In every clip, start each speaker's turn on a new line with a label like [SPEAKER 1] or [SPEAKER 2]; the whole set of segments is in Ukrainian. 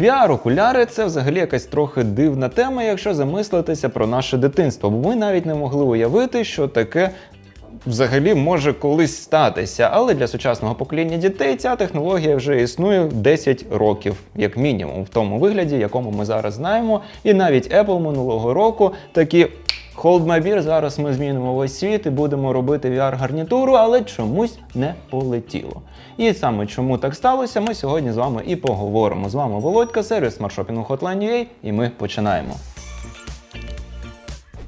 [SPEAKER 1] VR-окуляри це взагалі якась трохи дивна тема, якщо замислитися про наше дитинство, бо ми навіть не могли уявити, що таке. Взагалі може колись статися, але для сучасного покоління дітей ця технологія вже існує 10 років, як мінімум, в тому вигляді, якому ми зараз знаємо. І навіть Apple минулого року такі Hold my beer, зараз ми змінимо весь світ і будемо робити VR-гарнітуру, але чомусь не полетіло. І саме чому так сталося, ми сьогодні з вами і поговоримо. З вами Володька, сервіс смартшопінгу Hotline.ua, і ми починаємо.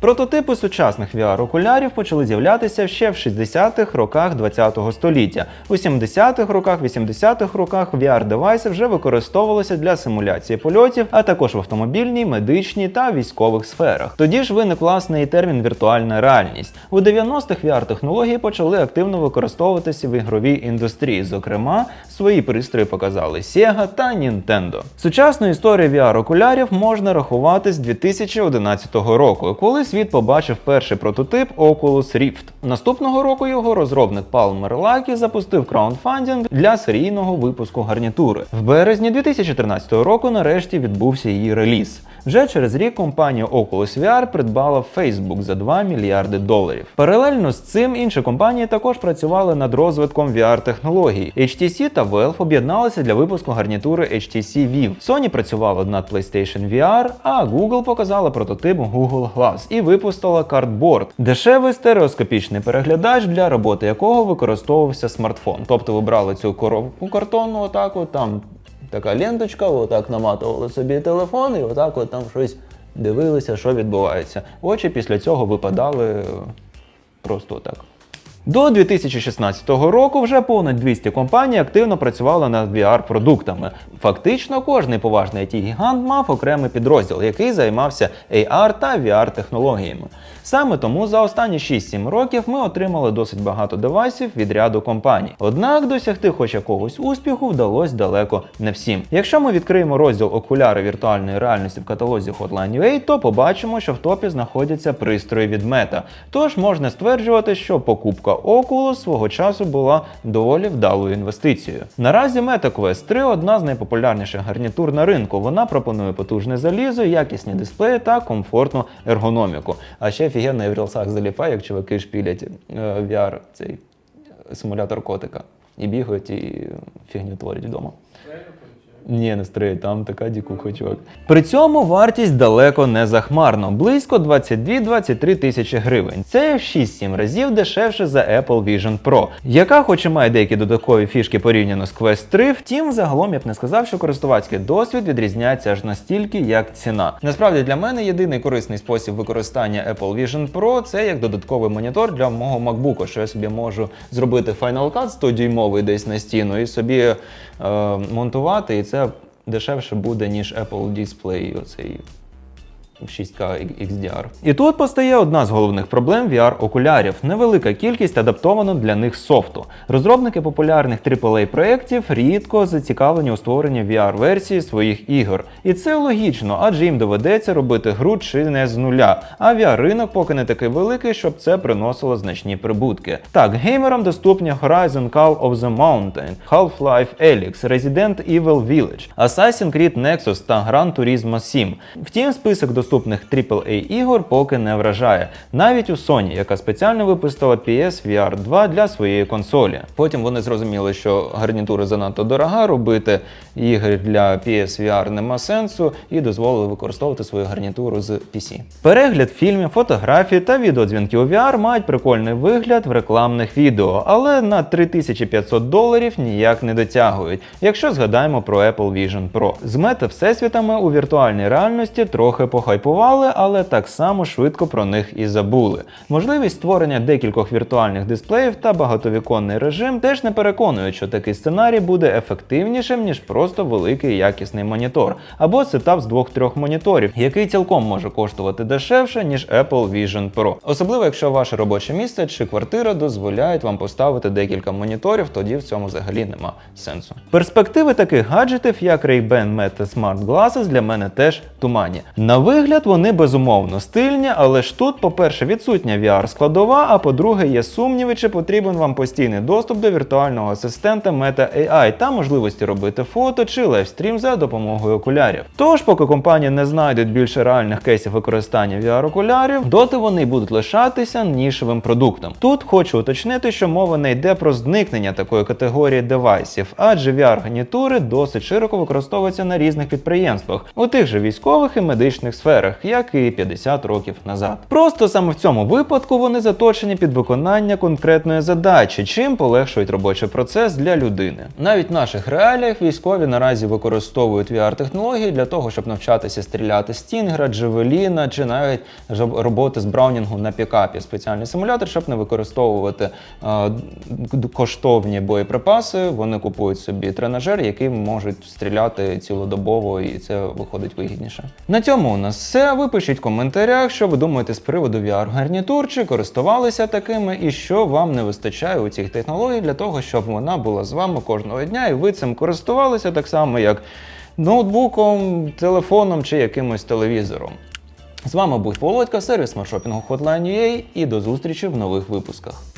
[SPEAKER 1] Прототипи сучасних VR-окулярів почали з'являтися ще в 60-х роках ХХ століття. У 70-х роках, 80-х роках VR-девайси вже використовувалися для симуляції польотів, а також в автомобільній, медичній та військових сферах. Тоді ж виник власне і термін віртуальна реальність. У 90-х VR-технології почали активно використовуватися в ігровій індустрії. Зокрема, свої пристрої показали Sega та Nintendo. Сучасну історію VR-окулярів можна рахувати з 2011 року, коли світ побачив перший прототип Oculus Rift. Наступного року його розробник Palmer Luckey запустив краундфандинг для серійного випуску гарнітури. В березні 2013 року нарешті відбувся її реліз. Вже через рік компанія Oculus VR придбала Facebook за 2 мільярди доларів. Паралельно з цим інші компанії також працювали над розвитком VR-технологій. HTC та Valve об'єдналися для випуску гарнітури HTC Vive. Sony працювала над PlayStation VR, а Google показала прототип Google Glass і випустила Cardboard – дешевий стереоскопічний переглядач, для роботи якого використовувався смартфон. Тобто ви брали цю коробку картонну, отак от там така ленточка, отак наматували собі телефон, і отак от там щось дивилися, що відбувається. Очі після цього випадали просто так. До 2016 року вже понад 200 компаній активно працювали над VR-продуктами. Фактично, кожний поважний it гігант мав окремий підрозділ, який займався AR та VR-технологіями. Саме тому за останні 6-7 років ми отримали досить багато девайсів від ряду компаній. Однак досягти хоч якогось успіху вдалося далеко не всім. Якщо ми відкриємо розділ окуляри віртуальної реальності в каталозі Hotline.ua, то побачимо, що в топі знаходяться пристрої від Meta. Тож можна стверджувати, що покупка Oculus свого часу була доволі вдалою інвестицією. Наразі Meta Quest 3 одна з найпопулярніших гарнітур на ринку. Вона пропонує потужне залізо, якісні дисплеї та комфортну ергономіку. А ще офігенно і в рілсах заліпає, як чуваки шпілять е, VR, цей симулятор котика. І бігають, і фігню творять вдома. Ні, не стрий, там така дікуха, чувак. При цьому вартість далеко не захмарно, близько 22-23 тисячі гривень. Це в 6-7 разів дешевше за Apple Vision Pro, яка, хоч і має деякі додаткові фішки порівняно з Quest 3, втім, загалом я б не сказав, що користувацький досвід відрізняється аж настільки, як ціна. Насправді для мене єдиний корисний спосіб використання Apple Vision Pro це як додатковий монітор для мого MacBook, що я собі можу зробити Final Cut 100 дюймовий десь на стіну і собі монтувати, і це дешевше буде, ніж Apple Display, оцей в 6K XDR. І тут постає одна з головних проблем VR-окулярів невелика кількість адаптованого для них софту. Розробники популярних AAA проєктів рідко зацікавлені у створенні VR-версії своїх ігор. І це логічно, адже їм доведеться робити гру чи не з нуля. А VR-ринок поки не такий великий, щоб це приносило значні прибутки. Так, геймерам доступні Horizon Call of the Mountain, Half-Life Alyx, Resident Evil Village, Assassin's Creed Nexus та Gran Turismo 7. Втім, список доступних AAA ігор поки не вражає. Навіть у Sony, яка спеціально випустила PS VR 2 для своєї консолі. Потім вони зрозуміли, що гарнітура занадто дорога, робити ігри для PS VR нема сенсу, і дозволили використовувати свою гарнітуру з PC. Перегляд фільмів, фотографій та відеодзвінки у VR мають прикольний вигляд в рекламних відео, але на 3500 доларів ніяк не дотягують, якщо згадаємо про Apple Vision Pro. З мета всесвітами у віртуальній реальності трохи похайпували, але так само швидко про них і забули. Можливість створення декількох віртуальних дисплеїв та багатовіконний режим теж не переконують, що такий сценарій буде ефективнішим, ніж просто великий якісний монітор, або сетап з двох-трьох моніторів, який цілком може коштувати дешевше, ніж Apple Vision Pro. Особливо, якщо ваше робоче місце чи квартира дозволяють вам поставити декілька моніторів, тоді в цьому взагалі нема сенсу. Перспективи таких гаджетів, як Ray-Ban Meta Smart Glasses, для мене теж туманні. На вигляд вигляд вони безумовно стильні, але ж тут, по-перше, відсутня VR-складова, а по-друге, є сумніви, чи потрібен вам постійний доступ до віртуального асистента Meta AI та можливості робити фото чи лайвстрім за допомогою окулярів. Тож, поки компанії не знайдуть більше реальних кейсів використання VR-окулярів, доти вони будуть лишатися нішевим продуктом. Тут хочу уточнити, що мова не йде про зникнення такої категорії девайсів, адже VR-гарнітури досить широко використовуються на різних підприємствах, у тих же військових і медичних сферах, як і 50 років назад. Просто саме в цьому випадку вони заточені під виконання конкретної задачі, чим полегшують робочий процес для людини. Навіть в наших реаліях військові наразі використовують VR-технології для того, щоб навчатися стріляти з Стінгера, Джевеліна чи навіть роботи з Браунінгу на пікапі. Спеціальний симулятор, щоб не використовувати е, коштовні боєприпаси. Вони купують собі тренажер, який можуть стріляти цілодобово, і це виходить вигідніше. На цьому у нас все. Ви пишіть в коментарях, що ви думаєте з приводу VR-гарнітур, чи користувалися такими, і що вам не вистачає у цих технологій для того, щоб вона була з вами кожного дня, і ви цим користувалися так само, як ноутбуком, телефоном чи якимось телевізором. З вами був Володька, сервіс маршопінгу Hotline.ua і до зустрічі в нових випусках.